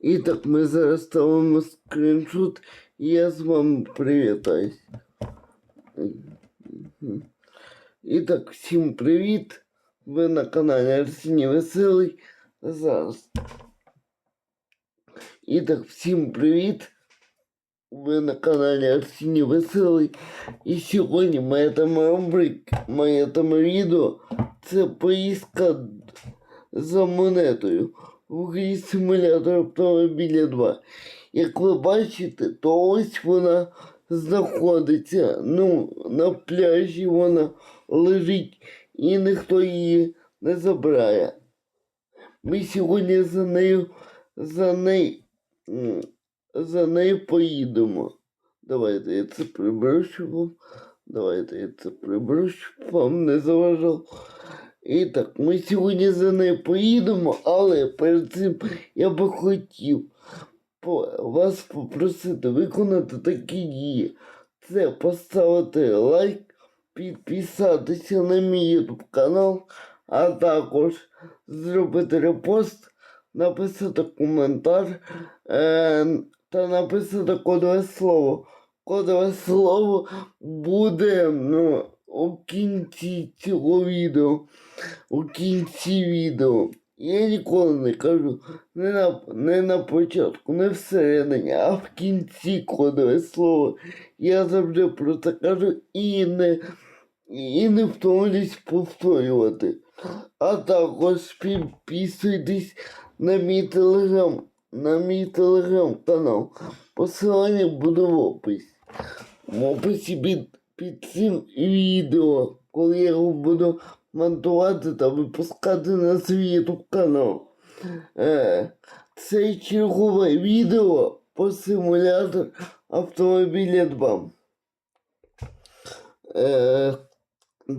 І так ми зараз ставимо скріншот, я з вами привітаюсь. І так, всім привіт! Ви на каналі Арсеній Веселий. Зараз. І так, всім привіт! Ви на каналі Арсеній Веселий. І сьогодні моя тема рубрик, моя тема відео це поїздка за монетою в симулятор автомобіля 2. Як ви бачите, то ось вона знаходиться. Ну, на пляжі вона лежить і ніхто її не забирає. Ми сьогодні за нею за нею за нею поїдемо. Давайте я це приберу, щоб вам. Давайте я це приберу, щоб вам не заважав. І так, ми сьогодні за нею поїдемо, але перед цим я би хотів вас попросити виконати такі дії. Це поставити лайк, підписатися на мій YouTube канал, а також зробити репост, написати коментар е, та написати кодове слово. Кодове слово буде ну, у кінці цього відео. У кінці відео. Я ніколи не кажу не на, не на початку, не всередині, а в кінці кодове слово. Я завжди про це кажу і не, і не втомлюсь повторювати. А також підписуйтесь на мій телеграм, на мій телеграм-канал. Посилання буде в описі. В описі під, під цим відео, коли я його буду монтувати та випускати на свій YouTube канал. Е, це чергове відео по симулятор автомобіля 2. Е,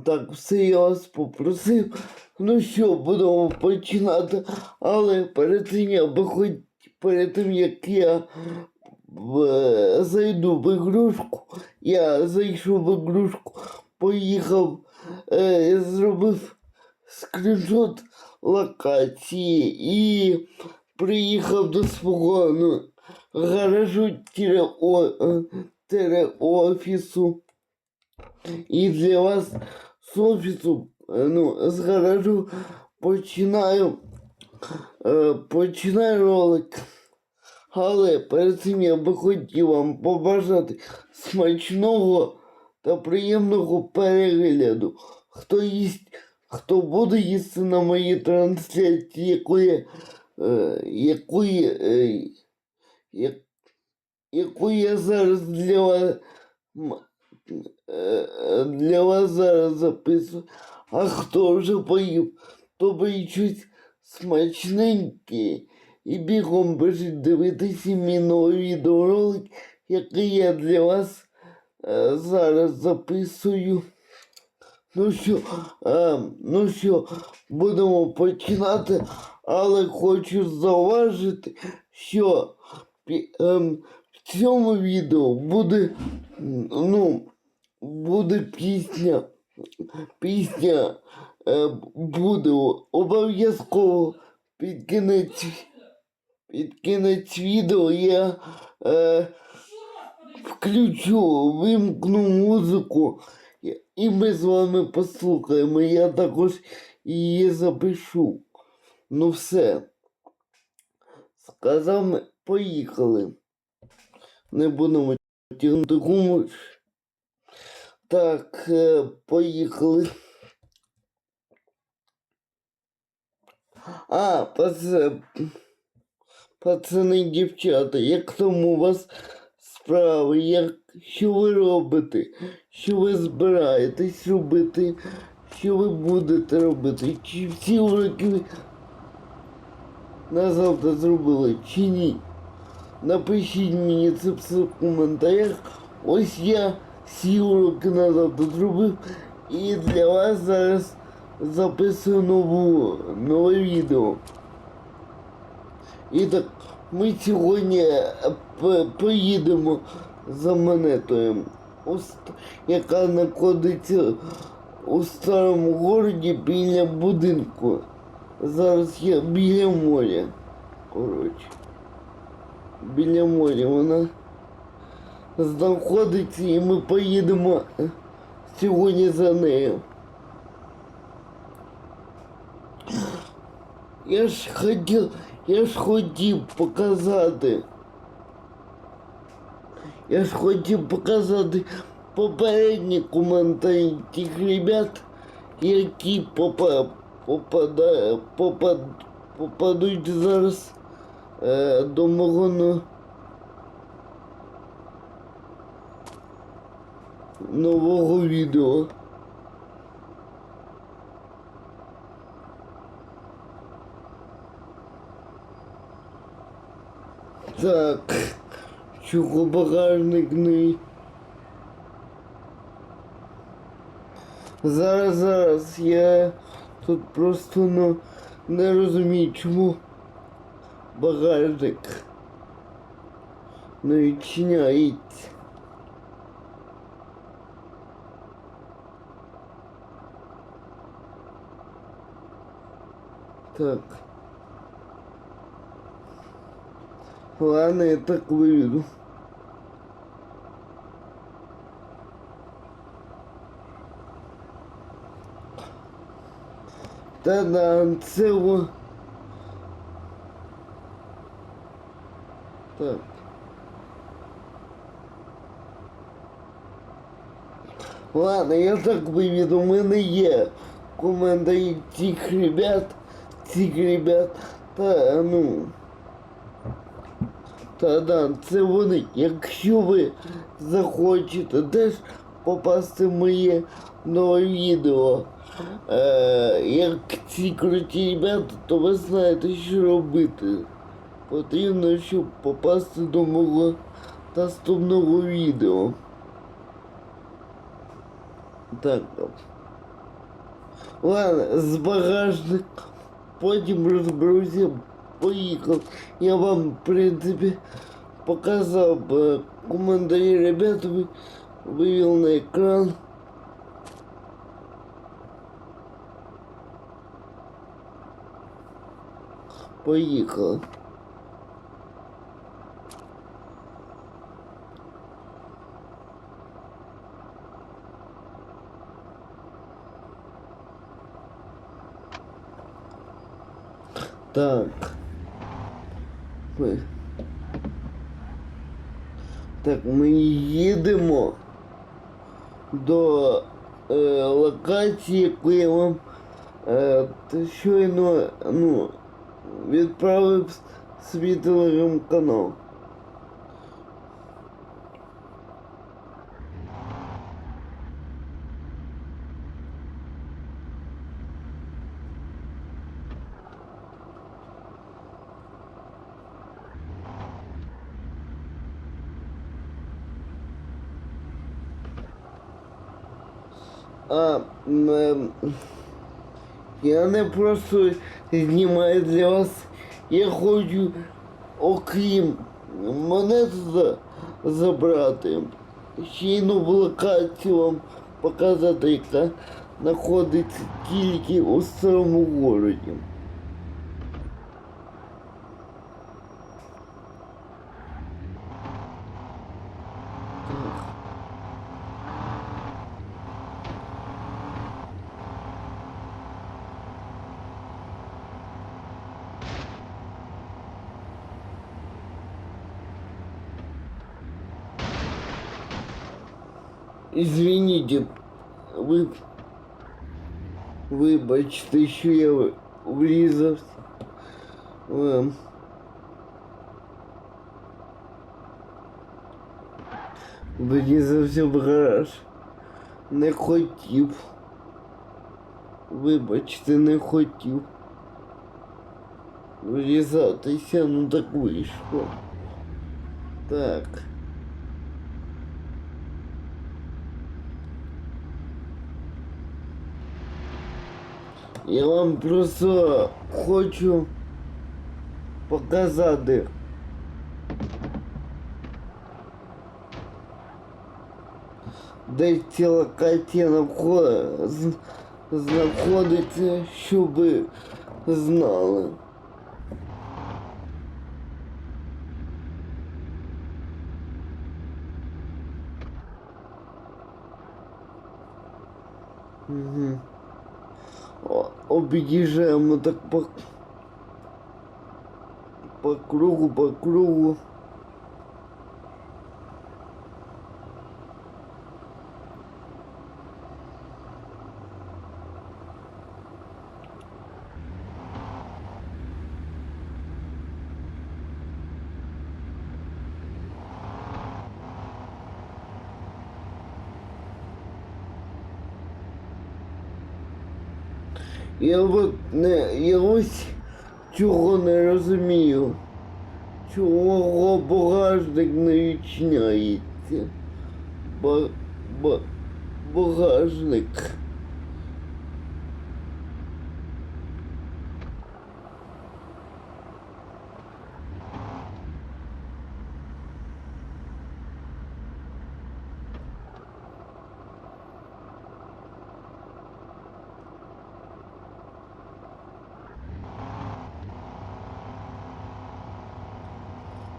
так, все я вас попросив. Ну що, будемо починати. Але перед тим я би хоч перед тим як я в, зайду в ігрушку, я зайшов в ігрушку, поїхав, е, зробив скріншот локації і приїхав до свого ну, гаражу тире офісу. І для вас з офісу, е, ну, з гаражу починаю, е, починаю ролик. Але перед цим я би хотів вам побажати смачного та приємного перегляду. Хто їсть, хто буде їсти на моїй трансляції, якої, е, якої, е, як, яку я зараз для вас, е, для вас зараз записую. А хто вже поїв, то би щось смачненьке. І бігом біжить дивитися мій новий відеоролик, який я для вас е, зараз записую. Ну що, е, ну що, будемо починати, але хочу зауважити, що ем, в цьому відео буде, ну, буде пісня, пісня е, буде обов'язково під кінець під відео я е, включу, вимкну музику, і- ми з вами послухаємо. Я також її запишу. Ну все. Сказав, поїхали. Не будемо тягнути гумор. Так, е, поїхали. А, пасе, пацани, дівчата, як там у вас справи? Як, що ви робите? Що ви збираєтесь робити? Що ви будете робити? Чи всі уроки на завтра зробили, чи ні? Напишіть мені це все в коментарях. Ось я всі уроки на завтра зробив. І для вас зараз записую нову, нове відео. І так, ми сьогодні е, поїдемо за монетою, яка знаходиться у старому городі біля будинку. Зараз я біля моря. Коротше. біля моря. Вона знаходиться і ми поїдемо сьогодні за нею. Я ж хотів, я ж хотів показати. Я ж хотів показати попередні коментарі тих ребят, які попа, попада, попад, попадуть зараз е, до мого но- нового відео. Так, чого багажник не. Зараз, зараз, я тут просто ну, не розумію, чому багажник не відчиняється. Так. Ладно, я так выведу. Та-да, це во... Так. Ладно, я так виведу, у мене є коментарі цих ребят, цих ребят, та ну. Та да, це вони. Якщо ви захочете теж попасти в моє нове відео, е, як ці круті ребята, то ви знаєте, що робити. Потрібно, щоб попасти до мого наступного відео. Так. Ладно, з багажник. Потім розберуся. Поїхав. Я вам, в принципі, показав е, коментарі ребят, ви- вивів на екран. Поїхали. Так. Ми. Так, ми їдемо до е, локації, яку я вам е, щойно ну, відправив свій телеграм-канал. Я не просто знімаю для вас. Я хочу, окрім мене туди забрати, ще й нову локацію вам показати, яка знаходиться тільки у старому городі. Извините, ви... Вибачте, що я врізався. Ем. Врізався в гараж. Не хотів. Вибачте, не хотів. Врізатися, ну так вийшло. Так. Я вам просто хочу показати. Де тіло котіна знаходиться, щоб ви знали. Mm-hmm. О, об'їжджаємо так по, по кругу, по кругу. Я от не я ось чого не розумію. Чого багажник не відчиняється? Ба, ба, багажник.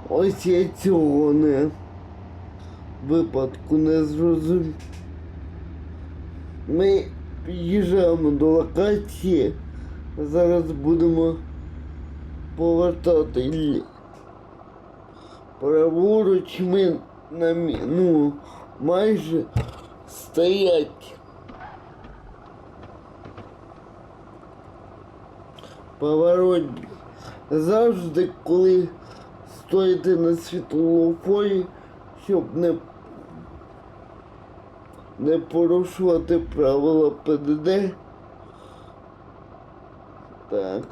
Ось я цього не випадку не зрозумів. Ми під'їжджаємо до локації. Зараз будемо повертати праворуч ми на ну, майже стоять. Поворот завжди, коли стоїте на світлофорі, щоб не, не порушувати правила ПДД. Так.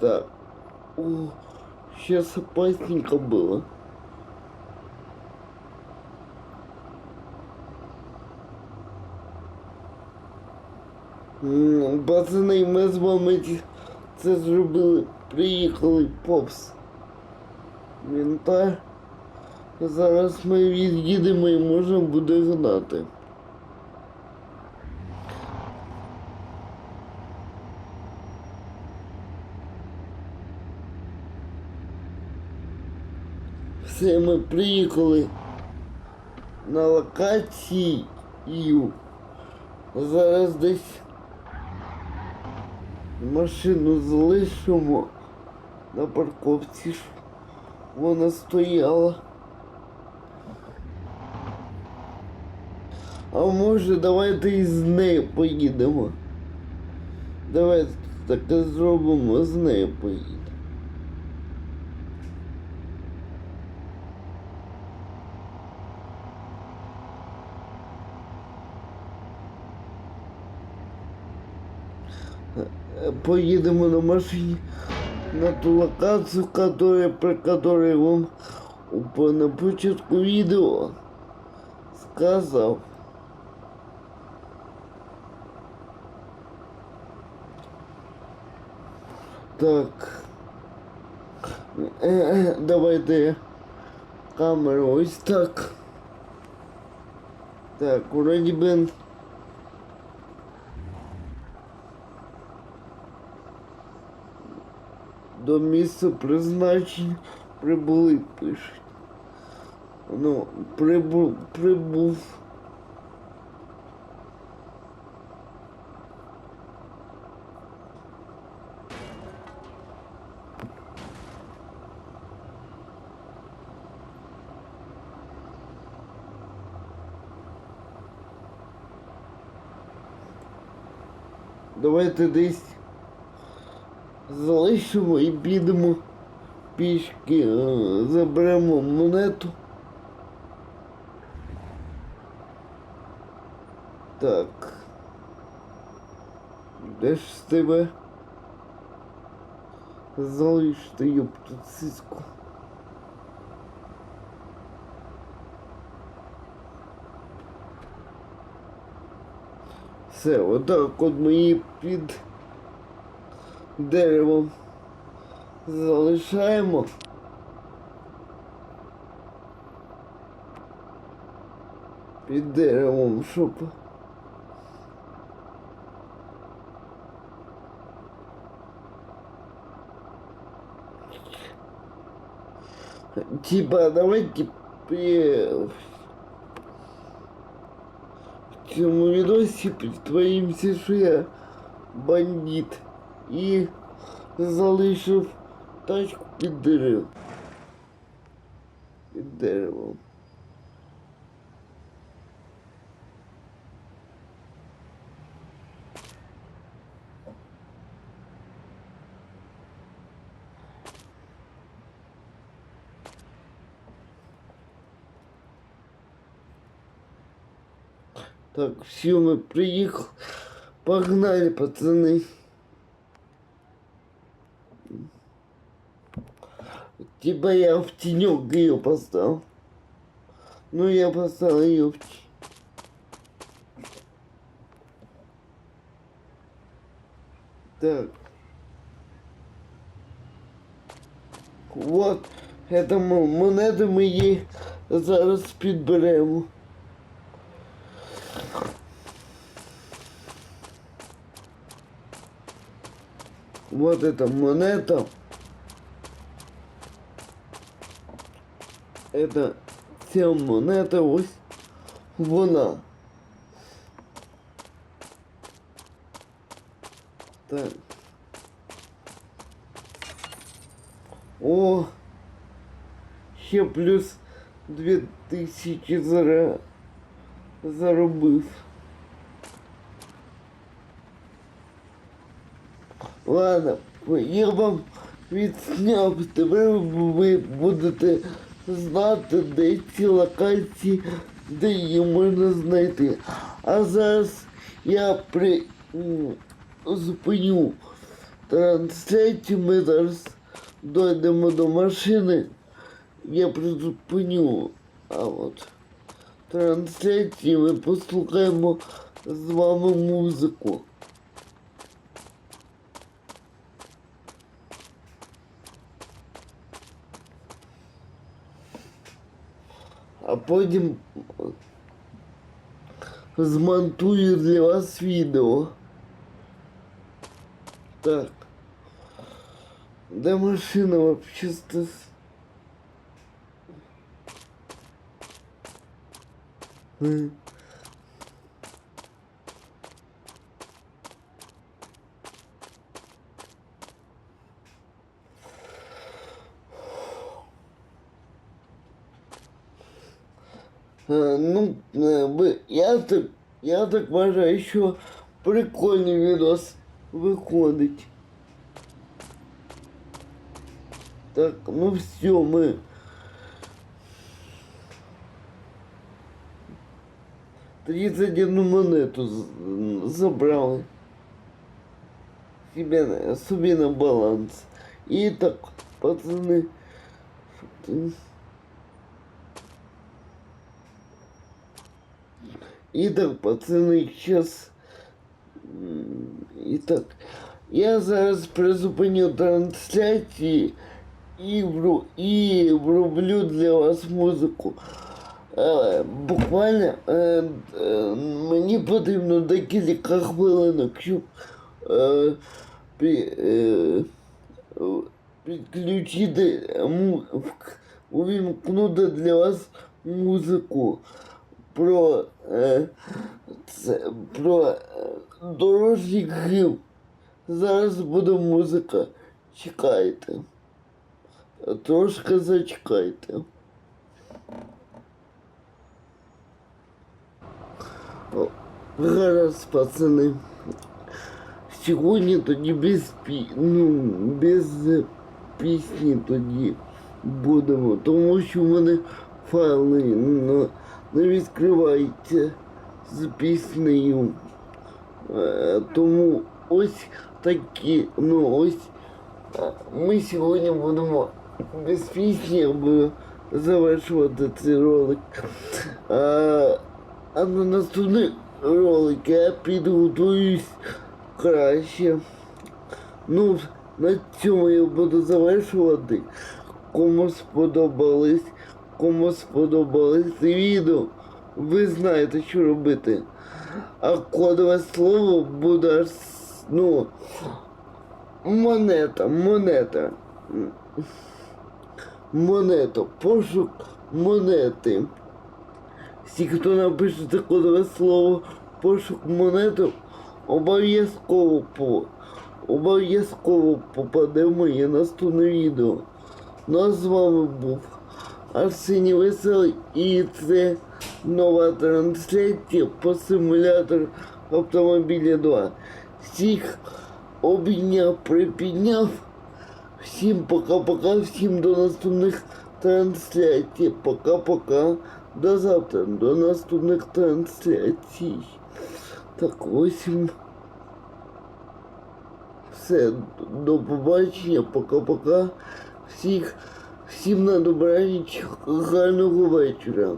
Так. Сейчас опасненько было. М, Пацани, ми з вами це зробили. Приїхали попс. Мента. Зараз ми від'їдемо і можна буде гнати. Все, ми приїхали на локацію. Зараз десь машину залишимо на парковці. Вона стояла. А може давайте із нею поїдемо. Давайте таке зробимо, з нею поїдемо. Поедем на машине на ту локацию, которая, про которую вам на початку видео сказал. Так. Е, е, Давайте камеру ось так. Так, вроді би до місця призначення прибули, пишуть. Ну, прибув, прибув. Давайте десь залишимо і підемо пішки, е, заберемо монету. Так. Де ж з тебе? Залишити ёпту циску. Все, отак от ми її під деревом. Залишаємо. Під деревом, щоб... Типа, давайте в цьому відосі притворимся, що я бандит. І залишив тачку під дерев. Під деревом. Так, все, мы приехали. Погнали, пацаны. Типа я в тенек ее поставил. Ну я поставил ее в тень. Так. Вот, это мо- монети ми її зараз підберемо. Вот эта монета. Это ця монета ось вона. Так. О! Ще плюс дві тисячі зара... заробив. Ладно, я вам відсняв, тепер ви будете знати, де ці локації, де її можна знайти. А зараз я при зупиню трансляцію, ми зараз дойдемо до машини. Я призупиню, а от трансляції ми послухаємо з вами музику. Потім змонтую для вас відео. Так. Де машина вообще стас? Ну, е, ви- я так, я так вважаю, що прикольний відос виходить. Так, ну все, ми. Тридцать одну монету з- забрали. Себе, на- собі на баланс. І так, пацани. Ти- Итак, пацаны, сейчас... Итак, я зараз призупиню трансляції і, вру... і вроблю для вас музику. Е, буквально е, е, мені потрібно декілька хвилинок, щоб е, пі, е, підключити, увімкнути для вас музику про, е, це, про е, дорожній грим. Зараз буде музика. Чекайте. Трошки зачекайте. Гаразд, пацани. Сьогодні тоді без пі... ну, без пісні тоді будемо, тому що в мене файли ну, не відкриваються з піснею. Е, Тому ось такі, ну ось е, ми сьогодні будемо без пісні аби завершувати цей ролик. А, а на наступний ролик я підготуюсь краще. Ну, на цьому я буду завершувати. Кому сподобались, кому сподобалось відео, ви знаєте, що робити. А кодове слово буде, ну, монета, монета. монета, пошук монети. Всі, хто напише це кодове слово пошук монети, обов'язково по обов'язково попаде в моє наступне відео. Ну а з вами був Арсеній Веселий і це нова трансляція по симулятору автомобіля 2. Всіх обійняв, припідняв. Всім пока-пока, всім до наступних трансляцій. Пока-пока. До завтра, до наступних трансляцій. Так, ось. м. Все, до побачення, пока-пока. Всіх, всім на добраніч, гарного вечора.